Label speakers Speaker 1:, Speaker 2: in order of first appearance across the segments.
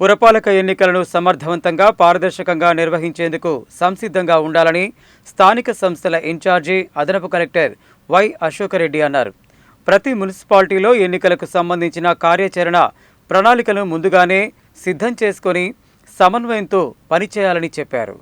Speaker 1: పురపాలక ఎన్నికలను సమర్థవంతంగా పారదర్శకంగా నిర్వహించేందుకు సంసిద్ధంగా ఉండాలని స్థానిక సంస్థల ఇన్ఛార్జి అదనపు కలెక్టర్ వై అశోకరెడ్డి అన్నారు. ప్రతి మున్సిపాలిటీలో ఎన్నికలకు సంబంధించిన కార్యాచరణ ప్రణాళికను ముందుగానే సిద్ధం చేసుకొని సమన్వయంతో పనిచేయాలని చెప్పారు.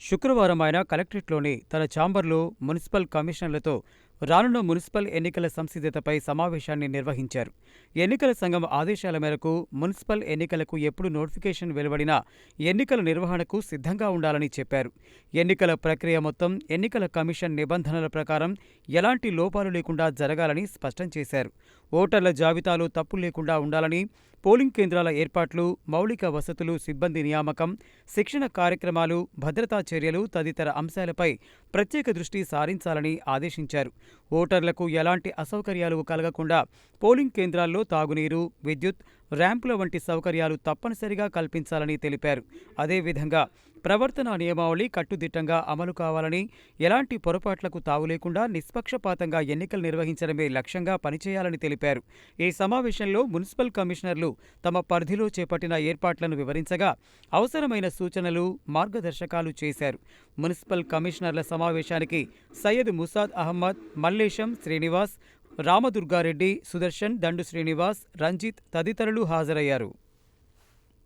Speaker 1: శుక్రవారం ఆయన కలెక్టరేట్లోని తన ఛాంబర్లో మున్సిపల్ కమిషనర్లతో రానున్న మున్సిపల్ ఎన్నికల సంసిద్ధతపై సమావేశాన్ని నిర్వహించారు. ఎన్నికల సంఘం ఆదేశాల మేరకు మున్సిపల్ ఎన్నికలకు ఎప్పుడు నోటిఫికేషన్ వెలువడినా ఎన్నికల నిర్వహణకు సిద్ధంగా ఉండాలని చెప్పారు. ఎన్నికల ప్రక్రియ మొత్తం ఎన్నికల కమిషన్ నిబంధనల ప్రకారం ఎలాంటి లోపాలు లేకుండా జరగాలని స్పష్టం చేశారు. ఓటర్ల జాబితాలో తప్పులు లేకుండా ఉండాలని పోలింగ్ కేంద్రాల ఏర్పాట్లు మౌలిక వసతులు సిబ్బంది నియామకం శిక్షణ కార్యక్రమాలు భద్రతా చర్యలు తదితర అంశాలపై ప్రత్యేక దృష్టి సారించాలని ఆదేశించారు. ఓటర్లకు ఎలాంటి అసౌకర్యాలు కలగకుండా పోలింగ్ కేంద్రాల్లో తాగునీరు విద్యుత్ ర్యాంపుల వంటి సౌకర్యాలు తప్పనిసరిగా కల్పించాలని తెలిపారు. అదేవిధంగా ప్రవర్తన నియమావళి కట్టుదిట్టంగా అమలు కావాలని ఎలాంటి పొరపాట్లకు తావు లేకుండా నిష్పక్షపాతంగా ఎన్నికలు నిర్వహించడమే లక్ష్యంగా పనిచేయాలని తెలిపారు. ఈ సమావేశంలో మున్సిపల్ కమిషనర్లు తమ పరిధిలో చేపట్టిన ఏర్పాట్లను వివరించగా అవసరమైన సూచనలు మార్గదర్శకాలు చేశారు. మున్సిపల్ కమిషనర్ల సమావేశానికి సయ్యద్ ముసాద్ అహ్మద్ మల్లేశం శ్రీనివాస్ రామదుర్గారెడ్డి సుదర్శన్ దండు శ్రీనివాస్ రంజిత్ తదితరులు హాజరయ్యారు.